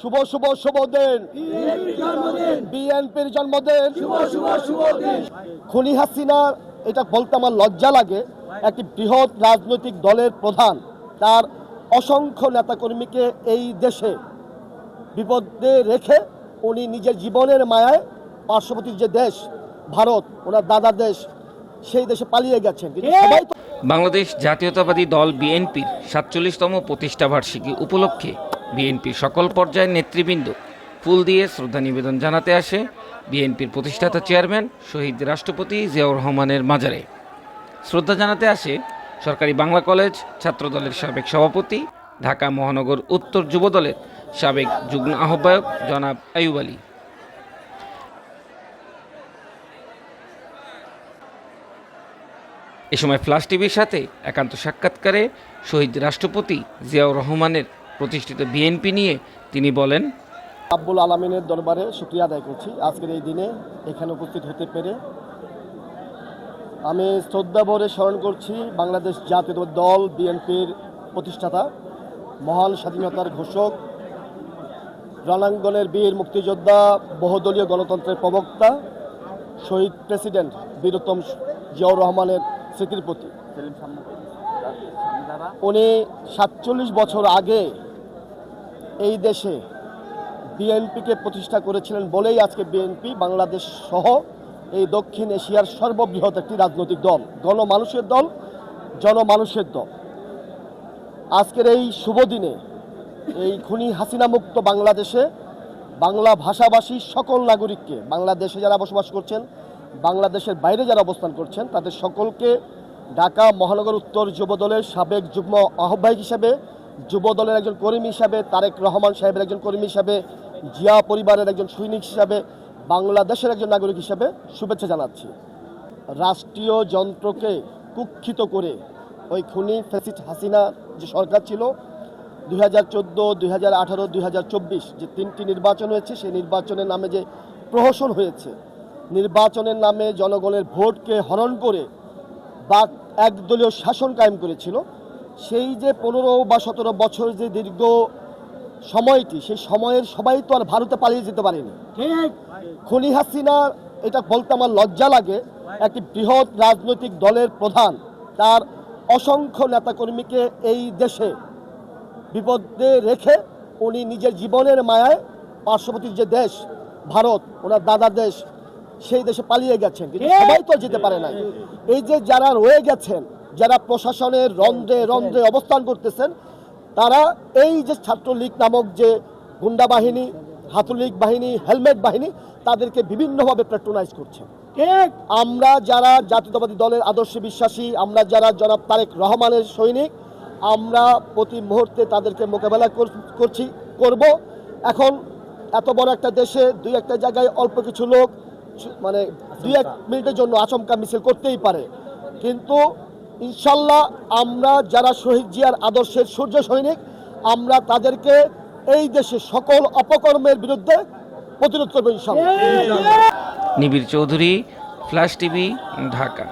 শুভ শুভ শুভ দিন। বিএনপির জন্মদিন। খুনি হাসিনা এটা বলতে আমার লজ্জা লাগে একটি বৃহৎ রাজনৈতিক দলের প্রধান তার অসংখ্য নেতাকর্মীকে এই দেশে বিপদে রেখে উনি নিজের জীবনের মায়ায় পার্শ্ববর্তী যে দেশ ভারত ওনার দাদা দেশ সেই দেশে পালিয়ে গেছেন। সবাই বাংলাদেশ জাতীয়তাবাদী দল বিএনপির সাতচল্লিশতম প্রতিষ্ঠাবার্ষিকী উপলক্ষে বিএনপির সকল পর্যায়ের নেতৃবৃন্দ ফুল দিয়ে শ্রদ্ধা নিবেদন জানাতে আসে বিএনপির প্রতিষ্ঠাতা চেয়ারম্যান শহীদ রাষ্ট্রপতি জিয়াউর রহমানের মাজারে। শ্রদ্ধা জানাতে আসে সরকারি বাংলা কলেজ ছাত্রদলের সাবেক সভাপতি, ঢাকা মহানগর উত্তর যুবদলের সাবেক যুগ্ম আহ্বায়ক জনাব আয়ুব আলী। এ সময় ফ্লাশ টিভির সাথে একান্ত সাক্ষাৎকারে শহীদ রাষ্ট্রপতি জিয়াউর রহমানের প্রতিষ্ঠিত বিএনপি নিয়ে তিনি বলেন, আব্বুল আলমিনের দরবারে শুক্রিয়া আদায় করছি। আজকের এই দিনে এখানে উপস্থিত হতে পেরে আমি শ্রদ্ধা ভরে স্মরণ করছি বাংলাদেশ জাতীয় দল বিএনপির প্রতিষ্ঠাতা, মহান স্বাধীনতার ঘোষক, রণাঙ্গনের বীর মুক্তিযোদ্ধা, বহুদলীয় গণতন্ত্রের প্রবক্তা, শহীদ প্রেসিডেন্ট বীরোত্তম জিয়াউর রহমানের স্মৃতির প্রতি উনি সাতচল্লিশ বছর আগে এই দেশে বিএনপিকে প্রতিষ্ঠা করেছিলেন বলেই আজকে বিএনপি, বাংলাদেশ সহ এই দক্ষিণ এশিয়ার সর্ববৃহৎ একটি রাজনৈতিক দল, গণমানুষের দল, জনমানুষের দল। আজকের এই শুভ দিনে এই খুনি হাসিনা মুক্ত বাংলাদেশে বাংলা ভাষাভাষী সকল নাগরিককে, বাংলাদেশে যারা বসবাস করছেন, বাংলাদেশের বাইরে যারা অবস্থান করছেন, তাদের সকলকে ঢাকা মহানগর উত্তর যুবদলের সাবেক যুগ্ম আহ্বায়ক হিসেবে যুবদলের একজন কর্মী হিসাবে, তারেক রহমান সাহেবের একজন কর্মী হিসাবে, জিয়া পরিবারের একজন সৈনিক হিসাবে, বাংলাদেশের একজন নাগরিক হিসাবে শুভেচ্ছা জানাচ্ছি। রাষ্ট্রীয় যন্ত্রকে কুক্ষিত করে ওই খুনি ফেসিট হাসিনা যে সরকার ছিল, দুই হাজার চোদ্দ, দুই হাজার আঠারো, দুই হাজার চব্বিশ যে তিনটি নির্বাচন হয়েছে, সেই নির্বাচনের নামে যে প্রহসন হয়েছে, নির্বাচনের নামে জনগণের ভোটকে হরণ করে বা একদলীয় শাসন কায়েম করেছিল সেই যে পনেরো বা সতেরো বছর যে দীর্ঘ সময়টি সেই সময়ের সবাই তো আর ভারতে পালিয়ে যেতে পারেনি। খনি হাসিনা এটা বলতে আমার লজ্জা লাগে একটি বৃহৎ রাজনৈতিক দলের প্রধান তার অসংখ্য নেতাকর্মীকে এই দেশে বিপদে রেখে উনি নিজের জীবনের মায়ায় পার্শ্ববর্তী যে দেশ ভারত ওনার দাদার দেশ সেই দেশে পালিয়ে গেছেন। কিন্তু সবাই তো যেতে পারে না এই যে যারা রয়ে গেছেন যারা প্রশাসনের রন্ধ্রে রন্ধ্রে অবস্থান করতেছেন তারা এই যে ছাত্রলীগ নামক যে গুন্ডা বাহিনী হাতুলীগ বাহিনী হেলমেট বাহিনী তাদেরকে বিভিন্নভাবে প্যাট্রোনাইজ করছে। আমরা যারা জাতীয়তাবাদী দলের আদর্শে বিশ্বাসী আমরা যারা জনাব তারেক রহমানের সৈনিক আমরা প্রতি মুহূর্তে তাদেরকে মোকাবেলা করছি করব। এখন এত বড় একটা দেশে দুই একটা জায়গায় অল্প কিছু লোক মানে দুই এক মিনিটের জন্য আচমকা মিছিল করতেই পারে। কিন্তু ইনশাল্লাহ আমরা যারা শহীদ জিয়ার আদর্শের সূর্য সৈনিক, আমরা তাদেরকে এই দেশে সকল অপকর্মের বিরুদ্ধে প্রতিরোধ করব ইনশাল্লাহ। নিবিড় চৌধুরী, ফ্ল্যাশ টিভি, ঢাকা।